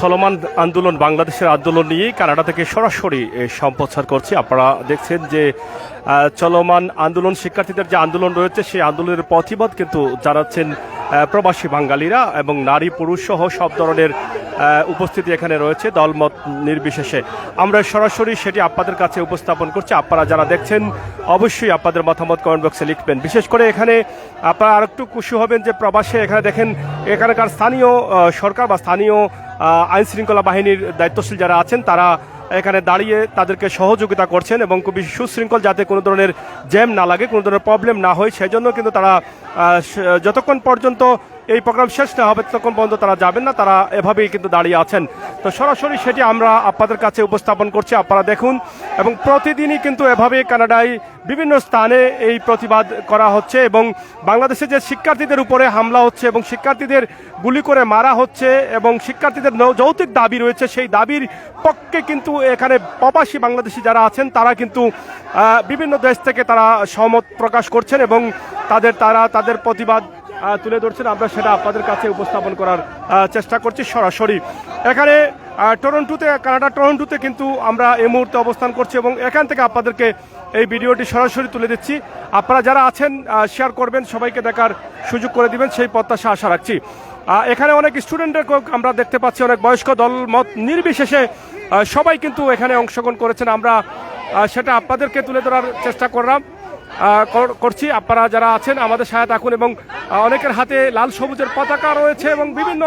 চলমান আন্দোলন, বাংলাদেশের আন্দোলন নিয়ে কানাডা থেকে সরাসরি সম্প্রচার করছি। আপনারা দেখছেন যে চলমান আন্দোলন, শিক্ষার্থীদের যে আন্দোলন রয়েছে, সেই আন্দোলনের প্রতিবাদ কিন্তু জানাচ্ছেন প্রবাসী বাঙালিরা এবং নারী, পুরুষ সহ সব ধরনের উপস্থিতি এখানে রয়েছে দলমত নির্বিশেষে। আমরা সরাসরি সেটি আপনাদের কাছে উপস্থাপন করছি। আপনারা যারা দেখছেন, অবশ্যই আপনাদের মতামত কমেন্ট বক্সে লিখবেন। বিশেষ করে এখানে আপনারা আরেকটু খুশি হবেন যে প্রবাসে এখানে দেখেন, এখানকার স্থানীয় সরকার বা স্থানীয় আইন শৃঙ্খলা বাহিনীর দায়িত্বশীল যারা আছেন, তারা এখানে দাঁড়িয়ে তাদেরকে সহযোগিতা করছেন এবং খুবই সুশৃঙ্খল যাতে কোনো ধরনের জ্যাম না লাগে, কোনো ধরনের প্রবলেম না হয় সেই জন্য কিন্তু তারা যতক্ষণ পর্যন্ত এই প্রোগ্রাম শেষ না হবে তখন পর্যন্ত তারা যাবেন না, তারা এভাবেই কিন্তু দাঁড়িয়ে আছেন। তো সরাসরি সেটি আমরা আপনাদের কাছে উপস্থাপন করছি, আপনারা দেখুন। এবং প্রতিদিনই কিন্তু এভাবে কানাডায় বিভিন্ন স্থানে এই প্রতিবাদ করা হচ্ছে এবং বাংলাদেশে যে শিক্ষার্থীদের উপরে হামলা হচ্ছে এবং শিক্ষার্থীদের গুলি করে মারা হচ্ছে এবং শিক্ষার্থীদের যৌক্তিক দাবি রয়েছে, সেই দাবির পক্ষে কিন্তু এখানে প্রবাসী বাংলাদেশি যারা আছেন, তারা কিন্তু বিভিন্ন দেশ থেকে তারা সহমত প্রকাশ করছেন এবং তাদের, তারা তাদের প্রতিবাদ তুলে ধরছেন। আমরা সেটা আপনাদের কাছে উপস্থাপন করার চেষ্টা করছি সরাসরি। এখানে টরন্টোতে, কানাডা টরন্টোতে কিন্তু আমরা এই মুহূর্তে অবস্থান করছি এবং এখান থেকে আপনাদেরকে এই ভিডিওটি সরাসরি তুলে দিচ্ছি। আপনারা যারা আছেন শেয়ার করবেন, সবাইকে দেখার সুযোগ করে দিবেন, সেই প্রত্যাশা আশা রাখছি। এখানে অনেক স্টুডেন্টের আমরা দেখতে পাচ্ছি, অনেক বয়স্ক দল মত নির্বিশেষে সবাই কিন্তু এখানে অংশগ্রহণ করেছেন। আমরা সেটা আপনাদেরকে তুলে ধরার চেষ্টা করলাম। করছি। আপনারা যারা আছেন, আমাদের সাথে থাকুন এবং অনেকের হাতে লাল সবুজের পতাকা রয়েছে এবং বিভিন্ন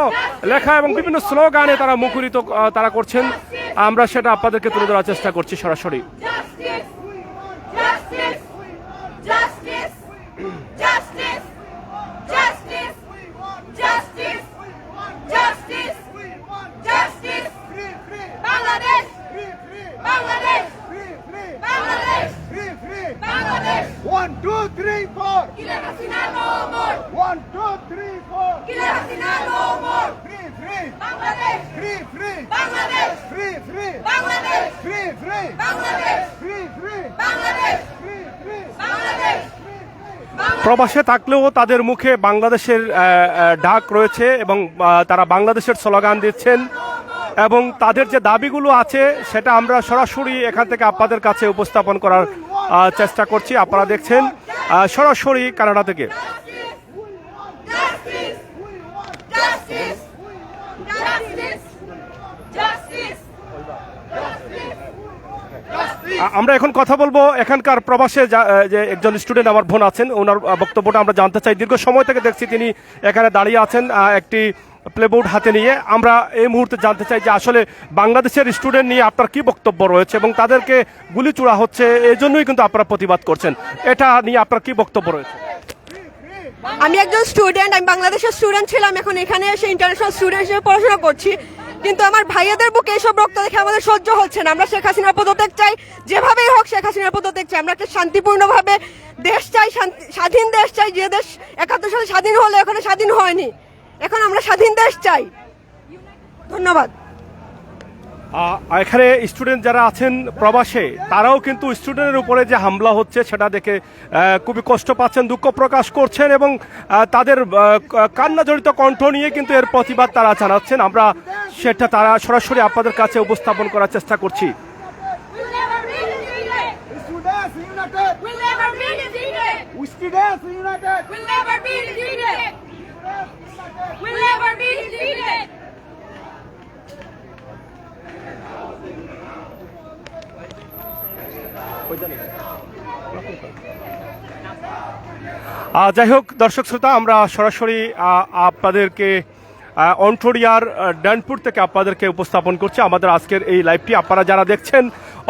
লেখা এবং বিভিন্ন স্লোগানে তারা মুখরিত তারা করছেন। আমরা সেটা আপনাদেরকে তুলে ধরার চেষ্টা করছি সরাসরি। প্রবাসে থাকলেও তাদের মুখে বাংলাদেশের ডাক রয়েছে এবং তারা বাংলাদেশের স্লোগান দিচ্ছেন এবং তাদের যে দাবিগুলো আছে সেটা আমরা সরাসরি এখান থেকে আপনাদের কাছে উপস্থাপন করার চেষ্টা করছি। আপনারা দেখছেন সরাসরি কানাডা থেকে। আমরা এখন কথা বলব এখানকার প্রবাসে যা- একজন স্টুডেন্ট আমার বোন আছেন, ওনার বক্তব্যটা আমরা জানতে চাই। দীর্ঘ সময় থেকে দেখছি তিনি এখানে দাঁড়িয়ে আছেন একটি প্লেবোর্ড হাতে নিয়ে। আমরা এই মুহূর্তে জানতে চাই যে আসলে বাংলাদেশের স্টুডেন্ট নিয়ে আপনার কি বক্তব্য রয়েছে এবং তাদেরকে গুলি চূড়া হচ্ছে এই জন্যই কিন্তু আপনারা প্রতিবাদ করছেন। এটা নিয়ে আপনার কি বক্তব্য রয়েছে? আমি একজন স্টুডেন্ট আমি বাংলাদেশের স্টুডেন্ট ছিলাম, এখন এখানে এসে ইন্টারন্যাশনাল স্টুডেন্ট হিসেবে পড়াশোনা করছি। কিন্তু আমার ভাইয়াদের বুকে এসব রক্ত দেখে আমাদের সহ্য হচ্ছে না। আমরা শেখ হাসিনার পদত্যাগ চাই, যেভাবেই হোক শেখ হাসিনার পদত্যাগ চাই। আমরা একটা শান্তিপূর্ণভাবে দেশ চাই স্বাধীন দেশ চাই। যে দেশ একাত্তর সালে স্বাধীন হলে, এখনও স্বাধীন হয়নি। এখন আমরা স্বাধীন দেশ চাই। ধন্যবাদ। এখানে স্টুডেন্ট যারা আছেন প্রবাসে তারাও কিন্তু স্টুডেন্টের উপরে যে হামলা হচ্ছে সেটা দেখে খুবই কষ্ট পাচ্ছেন দুঃখ প্রকাশ করছেন এবং তাদের আহ, কান্না জড়িত কণ্ঠ নিয়ে কিন্তু এর প্রতিবাদ তারা জানাচ্ছেন। আমরা সেটা তারা সরাসরি আপনাদের কাছে উপস্থাপন করার চেষ্টা করছি। We'll never be defeated! Students united. We'll never be defeated! Students united. We'll never be defeated! We'll never be defeated! আহ, যাই হোক, দর্শক শ্রোতা, আমরা সরাসরি আপনাদেরকে অন্টোরিয়ার ডানপুর থেকে আপনাদেরকে উপস্থাপন করছি। আমাদের আজকের এই লাইভটি আপনারা যারা দেখছেন,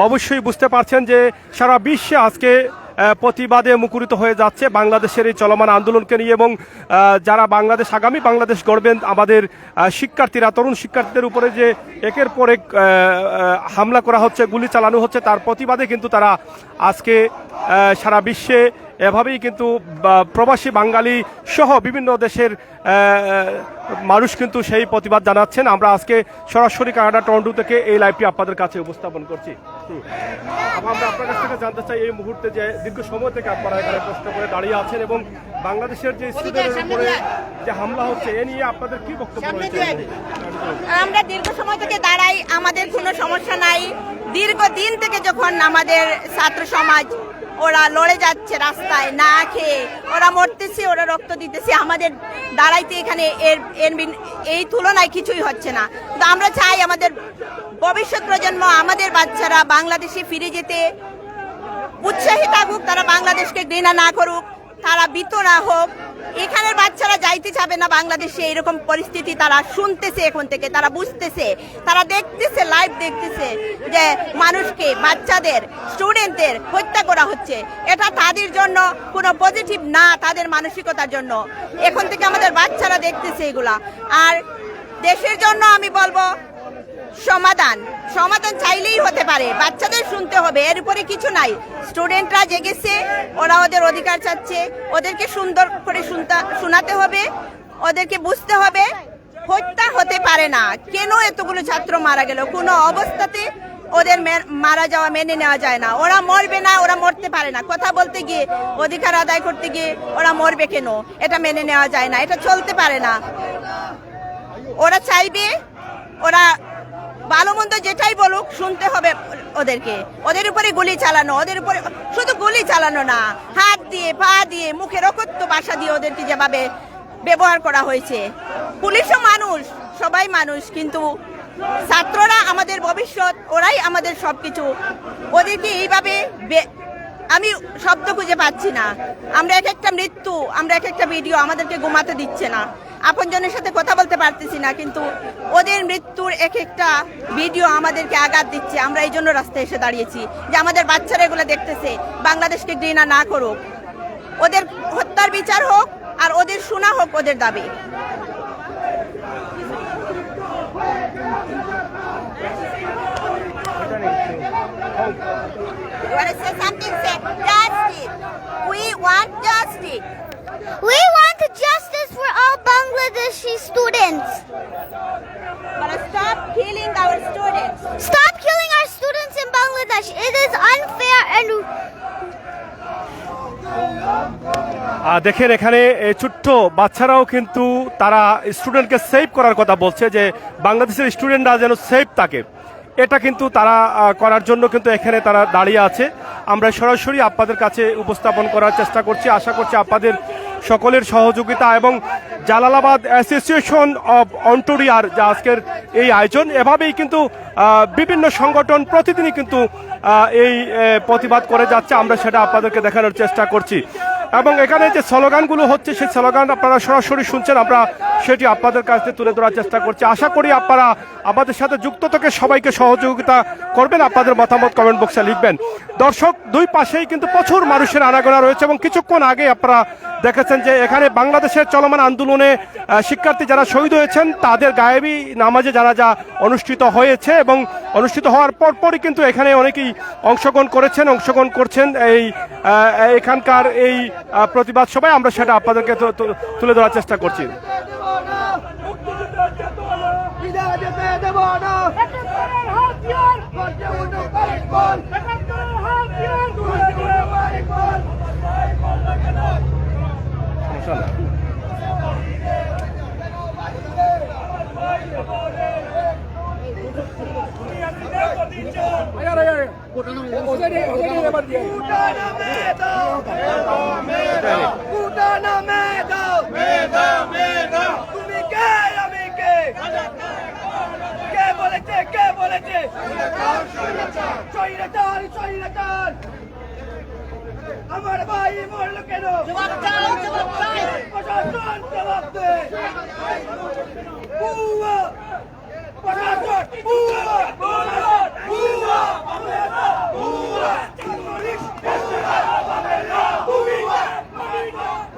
অবশ্যই বুঝতে পারছেন যে সারা বিশ্বে আজকে প্রতিবাদে মুখরিত হয়ে যাচ্ছে বাংলাদেশের এই চলমান আন্দোলনকে নিয়ে এবং যারা বাংলাদেশ আগামী বাংলাদেশ গড়বেন, আমাদের শিক্ষার্থীরা, তরুণ শিক্ষার্থীদের উপরে যে একের পর এক হামলা করা হচ্ছে, গুলি চালানো হচ্ছে, তার প্রতিবাদে কিন্তু তারা আজকে সারা বিশ্বে এভাবেই কিন্তু প্রবাসী বাঙালি সহ বিভিন্ন দেশের মানুষ কিন্তু সেই প্রতিবাদ জানাচ্ছেন। আমরা আজকে সরাসরি কানাডা টরন্টো থেকে এই লাইভটি আপনাদের কাছে উপস্থাপন করছি। আমরা আপনার কাছ থেকে জানতে চাই এই মুহূর্তে যে দীর্ঘ সময় থেকে আপনারা এখানে কষ্ট করে দাঁড়িয়ে আছেন এবং বাংলাদেশের যে স্টুডেন্টের উপরে যে হামলা হচ্ছে এ নিয়ে আপনাদের কি বক্তব্য রয়েছে? আমরা দীর্ঘ সময় থেকে দাঁড়াই আমাদের কোনো সমস্যা নাই। দীর্ঘ দিন থেকে যখন আমাদের ছাত্র সমাজ ওরা লড়ে যাচ্ছে রাস্তায়, না খেয়ে। ওরা মরতেছে, ওরা রক্ত দিতেছে। আমাদের দাঁড়াইতে এখানে এর এর এই তুলনায় কিছুই হচ্ছে না। তো আমরা চাই আমাদের ভবিষ্যৎ প্রজন্ম, আমাদের বাচ্চারা বাংলাদেশে ফিরে যেতে উৎসাহী থাকুক, তারা বাংলাদেশকে ঘৃণা না করুক। তারা বিত না হোক, এখানের বাচ্চারা যাইতে চাবে না বাংলাদেশে, এরকম পরিস্থিতি তারা শুনতেছে এখন থেকে, তারা বুঝতেছে, তারা দেখতেছে লাইভ দেখতেছে যে মানুষকে, বাচ্চাদের স্টুডেন্টদের হত্যা করা হচ্ছে। এটা তাদের জন্য কোনো পজিটিভ না, তাদের মানসিকতার জন্য। এখন থেকে আমাদের বাচ্চারা দেখতেছে এগুলা। আর দেশের জন্য আমি বলব সমাধান। সমাধান চাইলেই হতে পারে। বাচ্চাদের শুনতে হবে, এর উপরে কিছু নাই। স্টুডেন্টরা জেগেছে, ওরা ওদের অধিকার চাচ্ছে, ওদেরকে সুন্দর করে শুনতে হবে, ওদেরকে বুঝতে হবে। হত্যা হতে পারে না। কেন এতগুলো ছাত্র মারা গেল? কোনো অবস্থাতে ওদের মারা যাওয়া মেনে নেওয়া যায় না। ওরা মরবে না, ওরা মরতে পারে না। কথা বলতে গিয়ে, অধিকার আদায় করতে গিয়ে ওরা মরবে কেন? এটা মেনে নেওয়া যায় না, এটা চলতে পারে না। ওরা চাইবে, ওরা ভালো মন্দ যেটাই বলুক শুনতে হবে ওদেরকে। ওদের উপরে গুলি চালানো, ওদের উপরে শুধু গুলি চালানো না, হাত দিয়ে, পা দিয়ে, মুখে রকত্ব বাসা দিয়ে ওদেরকে যেভাবে ব্যবহার করা হয়েছে। পুলিশও মানুষ, সবাই মানুষ, কিন্তু ছাত্ররা আমাদের ভবিষ্যৎ, ওরাই আমাদের সব কিছু ওদেরকে এইভাবে আমি শব্দ খুঁজে পাচ্ছি না। আমরা এক একটা মৃত্যু, আমরা এক একটা ভিডিও আমাদেরকে ঘুমাতে দিচ্ছে না। আপনজনের সাথে কথা বলতে পারতেছি না কিন্তু ওদের মৃত্যুর এক একটা ভিডিও আমাদেরকে আঘাত দিচ্ছে আমরা এই জন্য রাস্তায় এসে দাঁড়িয়েছি যে আমাদের বাচ্চারা এগুলো দেখতেছে বাংলাদেশকে ঘৃণা না করুক ওদের হত্যার বিচার হোক আর ওদের শোনা হোক ওদের দাবি You want to say something? Say justice. We want justice. We all Bangladeshi students. But stop killing our students. Stop killing our students in Bangladesh. It is unfair and দেখেন এখানে এই ছোট্ট বাচ্চারাও কিন্তু তারা স্টুডেন্টকে সেভ করার কথা বলছে যে বাংলাদেশের স্টুডেন্টরা যেন সেভ থাকে এটা কিন্তু তারা করার জন্য কিন্তু এখানে তারা দাঁড়িয়ে আছে আমরা সরাসরি আপনাদের কাছে উপস্থাপন করার চেষ্টা করছি আশা করছি আপনাদের সকলের সহযোগিতা এবং জালালাবাদ অ্যাসোসিয়েশন অব অন্টোরিয়ার যা আজকের এই আয়োজন, এভাবেই কিন্তু বিভিন্ন সংগঠন প্রতিদিনই কিন্তু এই প্রতিবাদ করে যাচ্ছে। আমরা সেটা আপনাদেরকে দেখানোর চেষ্টা করছি। এবং এখানে যে স্লোগানগুলো হচ্ছে, সেই স্লোগান আপনারা সরাসরি শুনছেন। আমরা সেটি আপনাদের কাছে তুলে ধরার চেষ্টা করছি। আশা করি আপনারা আমাদের সাথে যুক্ত থেকে সবাইকে সহযোগিতা করবেন, আপনাদের মতামত কমেন্ট বক্সে লিখবেন। দর্শক, দুই পাশেই কিন্তু প্রচুর মানুষের আনাগোনা রয়েছে এবং কিছুক্ষণ আগে আপনারা দেখেছেন যে এখানে বাংলাদেশের চলমান আন্দোলনে শিক্ষার্থী যারা শহীদ হয়েছেন, তাদের গায়েবী নামাজে যারা যা অনুষ্ঠিত হয়েছে এবং অনুষ্ঠিত হওয়ার পরপরই কিন্তু এখানে অনেকেই অংশগ্রহণ করেছেন, অংশগ্রহণ করছেন। এই এখানকার এই প্রতিবাদ সভায় আমরা সেটা আপনাদেরকে তুলে ধরার চেষ্টা করছি। তুমি কে আমি কে কে বলেছে কে বলেছে? স্বৈরাচার স্বৈরাচার আমার ভাই মরল কেন প্রশাসন জবাব দে বুয়া! প্রশাসন বুয়া! প্রশাসন বুয়া! বুয়া! পুলিশ! তুমি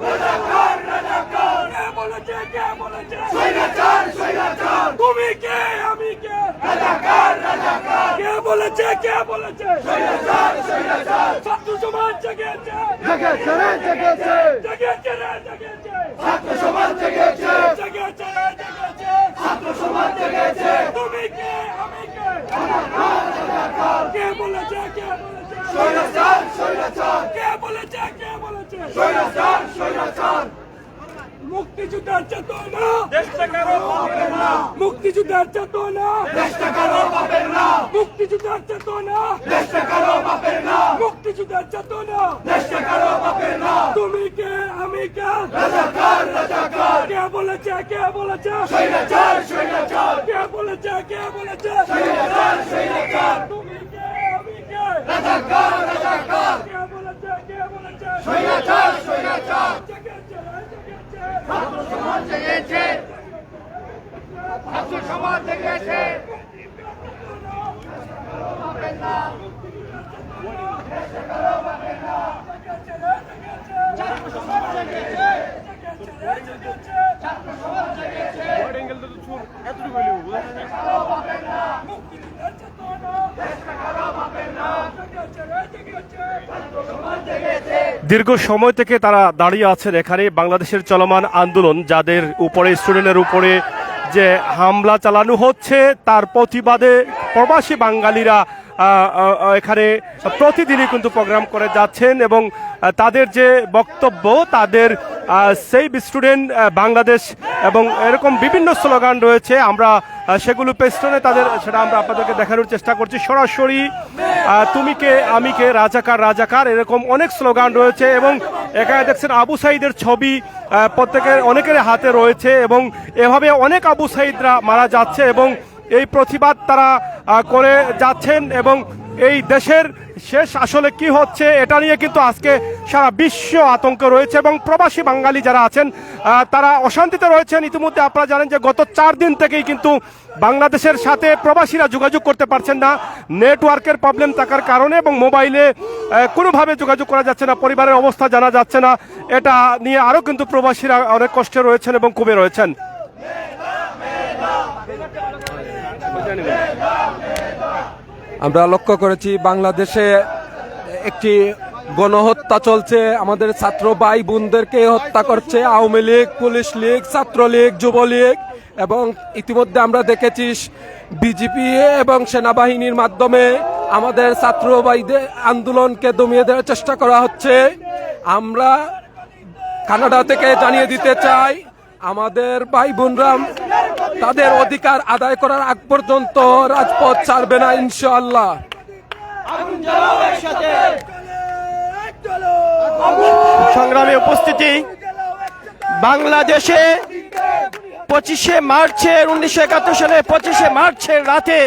রাজাকার, রাজাকার! কে বলেছে, কে বলেছে? তুমি কে আমি কে কে কে বলেছে ছাত্র সমাজ জেগেছে জেগেছে রে জেগেছে জেগেছে রে জেগেছে ছাত্র সমাজ জেগেছে জেগেছে রে জেগেছে সমাজ জেগেছে তুমি কে? আমি কে? কে বলেছে? কে বলেছে? স্বৈরাচার স্বৈরাচার। কে বলেছে? কে বলেছে? স্বৈরাচার স্বৈরাচার। মুক্তিযুদ্ধের চেতনা। দেশটা কারও পাবে না। মুক্তিযুদ্ধের চেতনা। দেশটা কারও পাবেন না। মুক্তিযুদ্ধের চেতনা। দেশটা কারও পাবেন না। মুক্তিযুদ্ধের চেতনা। দেশটা কারও পাবেন না। তুমি কে? আমি কে? রাজাকার রাজাকার। বলেছে কে বলেছে? স্বৈরাচার স্বৈরাচার কে বলেছে কে বলেছে? স্বৈরাচার স্বৈরাচার তুমি কে আমি কে? রাজাকার রাজাকার। কে বলেছে কে বলেছে? স্বৈরাচার স্বৈরাচার জেগেছে রে জেগেছে। ছাত্র সমাজ জেগেছে। ছাত্র সমাজ জেগেছে। দীর্ঘ সময় থেকে তারা দাঁড়িয়ে আছেন এখানে। বাংলাদেশের চলমান আন্দোলন, যাদের উপরে স্টুডেন্টের উপরে যে হামলা চালানো হচ্ছে, তার প্রতিবাদে প্রবাসী বাঙালিরা এখানে প্রতিদিনই কিন্তু প্রোগ্রাম করে যাচ্ছেন এবং তাদের যে বক্তব্য, তাদের সেই স্টুডেন্ট বাংলাদেশ এবং এরকম বিভিন্ন স্লোগান রয়েছে। আমরা সেগুলো পেস্টনে তাদের, সেটা আমরা আপনাদেরকে দেখানোর চেষ্টা করছি। সরাসরি তুমি কে, আমি কে, রাজাকার রাজাকার, এরকম অনেক স্লোগান রয়েছে এবং এখানে দেখছেন আবু সাইদের ছবি প্রত্যেকের, অনেকের হাতে রয়েছে এবং এভাবে অনেক আবু সাইদরা মারা যাচ্ছে এবং এই প্রতিবাদ তারা করে যাচ্ছেন এবং এই দেশের শেষ আসলে কি হচ্ছে এটা নিয়ে কিন্তু আজকে সারা বিশ্ব আতঙ্ক রয়েছে এবং প্রবাসী বাঙালি যারা আছেন তারা অশান্তিতে রয়েছেন। ইতিমধ্যে আপনারা জানেন যে গত চার দিন থেকেই কিন্তু বাংলাদেশের সাথে প্রবাসীরা যোগাযোগ করতে পারছেন না। নেটওয়ার্কের প্রবলেম থাকার কারণে এবং মোবাইলে কোনোভাবে যোগাযোগ করা যাচ্ছে না, পরিবারের অবস্থা জানা যাচ্ছে না। এটা নিয়ে আরও কিন্তু প্রবাসীরা অনেক কষ্টে রয়েছেন এবং কমে রয়েছেন। আমরা লক্ষ্য করেছি বাংলাদেশে একটি গণহত্যা চলছে। আমাদের ছাত্র ভাই বোনদেরকে হত্যা করছে। Awami League, police League Chhatra League Jubo League এবং ইতিমধ্যে আমরা দেখেছি বিজেপি এবং সেনাবাহিনীর মাধ্যমে আমাদের ছাত্র ভাইদের আন্দোলনকে দমিয়ে দেওয়ার চেষ্টা করা হচ্ছে। আমরা কানাডা থেকে জানিয়ে দিতে চাই, আমাদের ভাই বোনরা তাদের অধিকার আদায় করার আগ পর্যন্ত রাজপথ ছাড়বে না, ইনশাআল্লাহ। সংগ্রামে উপস্থিতি, বাংলাদেশে পঁচিশে মার্চের উনিশশো একাত্তর সালে পঁচিশে মার্চের রাতে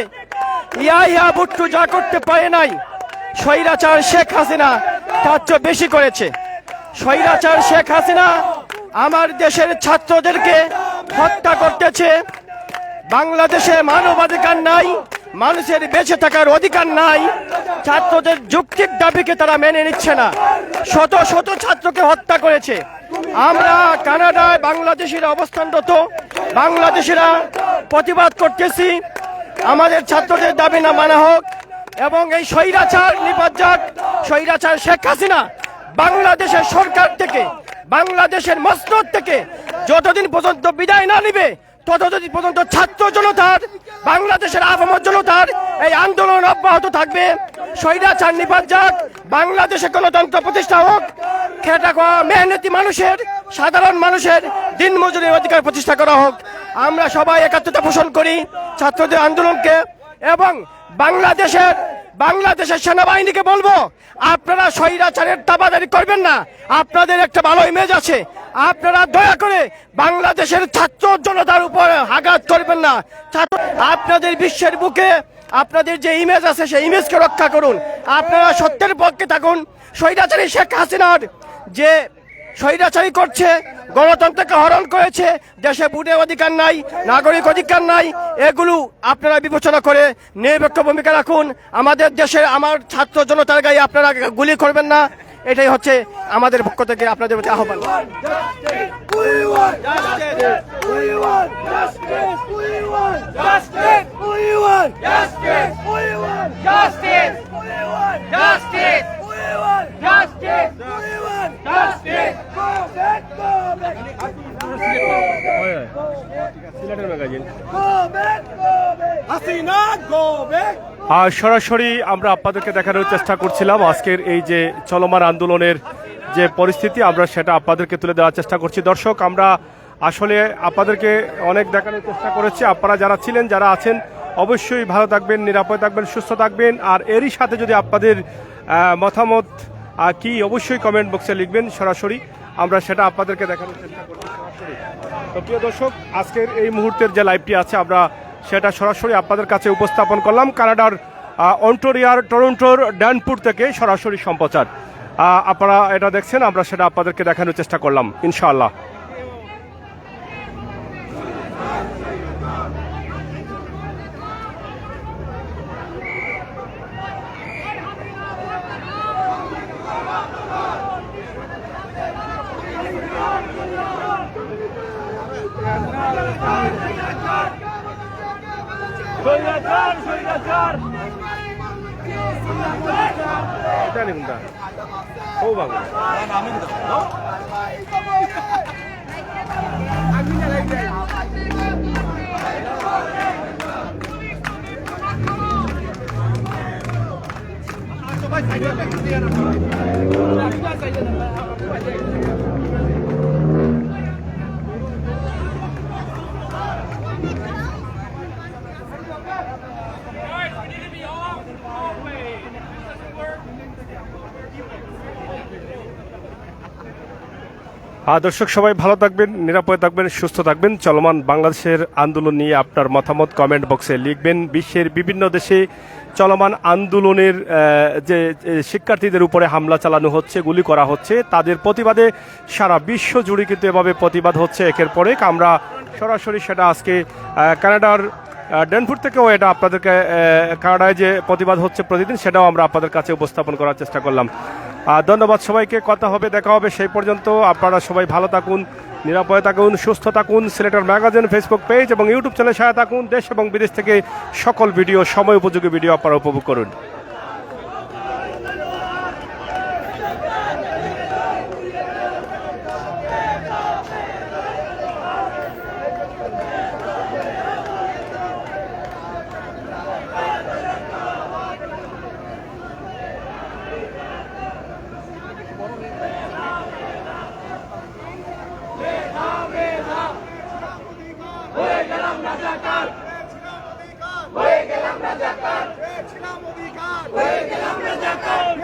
ইয়া ইয়া ভুট্টু যা করতে পারে নাই, স্বৈরাচার শেখ হাসিনা তার চেয়ে বেশি করেছে। স্বৈরাচার শেখ হাসিনা আমার দেশের ছাত্রদেরকে হত্যা করতেছে। বাংলাদেশে মানবাধিকার নাই, মানুষের বেঁচে থাকার অধিকার নাই, ছাত্রদের যুক্তির দাবিকে তারা মেনে নিচ্ছে না। শত শত ছাত্রকে হত্যা করেছে। আমরা কানাডায় বাংলাদেশিরা অবস্থানরত, বাংলাদেশিরা প্রতিবাদ করতেছি। আমাদের ছাত্রদের দাবি না মানা হোক, এবং এই স্বৈরাচার নিপাত যাক স্বৈরাচার শেখ হাসিনা বাংলাদেশের সরকার থেকে বাংলাদেশের মসনদ থেকে যতদিন পর্যন্ত বিদায় না নিবে, ততদিন পর্যন্ত ছাত্র জনতার, বাংলাদেশের আপামর জনতার এই আন্দোলন অব্যাহত থাকবে। স্বৈরাচার নিপাত যাক, বাংলাদেশে গণতন্ত্র প্রতিষ্ঠা হোক খেটা খাওয়া মেহনতি মানুষের, সাধারণ মানুষের দিন মজুরির অধিকার প্রতিষ্ঠা করা হোক। আমরা সবাই একাত্মতা পোষণ করি ছাত্রদের আন্দোলনকে এবং বাংলাদেশের বাংলাদেশের সেনাবাহিনীকে বলব, আপনারা স্বৈরাচারের তাবাদারি করবেন না। আপনাদের একটা ভালো ইমেজ আছে। আপনারা দয়া করে বাংলাদেশের ছাত্র জনতার উপর আঘাত করবেন না। ছাত্র আপনাদের বিশ্বের বুকে আপনাদের যে ইমেজ আছে, সেই ইমেজকে রক্ষা করুন। আপনারা সত্যের পক্ষে থাকুন। স্বৈরাচারী শেখ হাসিনার যে স্বৈরাচারী করছে, গণতন্ত্রকে হরণ করেছে, দেশে ভোটের অধিকার নাই, নাগরিক অধিকার নাই, এগুলো আপনারা বিবেচনা করে নিরপেক্ষ ভূমিকা রাখুন আমাদের দেশের, আমার ছাত্র জনতার গায়ে আপনারা গুলি করবেন না, এটাই হচ্ছে আমাদের পক্ষ থেকে আপনাদের প্রতি আহ্বান justice. আর সরাসরি আমরা আপনাদেরকে দেখানোর চেষ্টা করছিলাম। আজকের এই যে চলমান আন্দোলনের যে পরিস্থিতি আমরা সেটা আপনাদেরকে তুলে দেওয়ার চেষ্টা করছি। দর্শক আমরা আসলে আপনাদেরকে অনেক দেখানোর চেষ্টা করেছি। আপনারা যারা ছিলেন যারা আছেন অবশ্যই ভালো থাকবেন নিরাপদ থাকবেন সুস্থ থাকবেন। আর এরই সাথে যদি আপনাদের মতামত কি? অবশ্যই কমেন্ট বক্সে লিখবেন সরাসরি। আমরা সেটা আপনাদেরকে দেখানোর চেষ্টা করছি সরাসরি। তো প্রিয় দর্শক, আজকের এই মুহূর্তের যে লাইভটি আছে, আমরা সেটা সরাসরি আপনাদের কাছে উপস্থাপন করলাম কানাডার অন্টোরিয়ার, টরন্টোর ড্যানপুর থেকে সরাসরি সম্প্রচার। আপনারা এটা দেখছেন, আমরা সেটা আপনাদেরকে দেখানোর চেষ্টা করলাম, ইনশাআল্লাহ। ও বাংলা আর দর্শক, সবাই ভালো থাকবেন, নিরাপদে থাকবেন, সুস্থ থাকবেন চলমান বাংলাদেশের আন্দোলন নিয়ে আপনার মতামত কমেন্ট বক্সে লিখবেন বিশ্বের বিভিন্ন দেশে চলমান আন্দোলনের যে শিক্ষার্থীদের উপরে হামলা চালানো হচ্ছে, গুলি করা হচ্ছে, তাদের প্রতিবাদে সারা বিশ্ব জুড়ে কিন্তু এভাবে প্রতিবাদ হচ্ছে একের পরে। আমরা সরাসরি সেটা আজকে কানাডার ডেনপুর থেকেও এটা আপনাদেরকে কানাডায় যে প্রতিবাদ হচ্ছে প্রতিদিন, সেটাও আমরা আপনাদের কাছে উপস্থাপন করার চেষ্টা করলাম। ধন্যবাদ সবাইকে, কথা হবে, দেখা হবে সেই পর্যন্ত। আপনারা সবাই ভালো থাকুন, নিরাপদে থাকুন, সুস্থ থাকুন। সিলেটার ম্যাগাজিন, ফেসবুক পেজ এবং ইউটিউব চ্যানেল সাথে থাকুন। দেশ এবং বিদেশ থেকে সকল ভিডিও, সময় উপযোগী ভিডিও আপনারা উপভোগ করুন।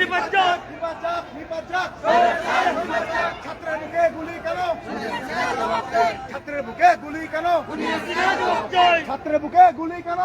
নিপাচাক নিপাচাক ছাত্রের বুকে গুলি কেন? ছাত্রের বুকে গুলি কেন? ছাত্রের বুকে গুলি কেন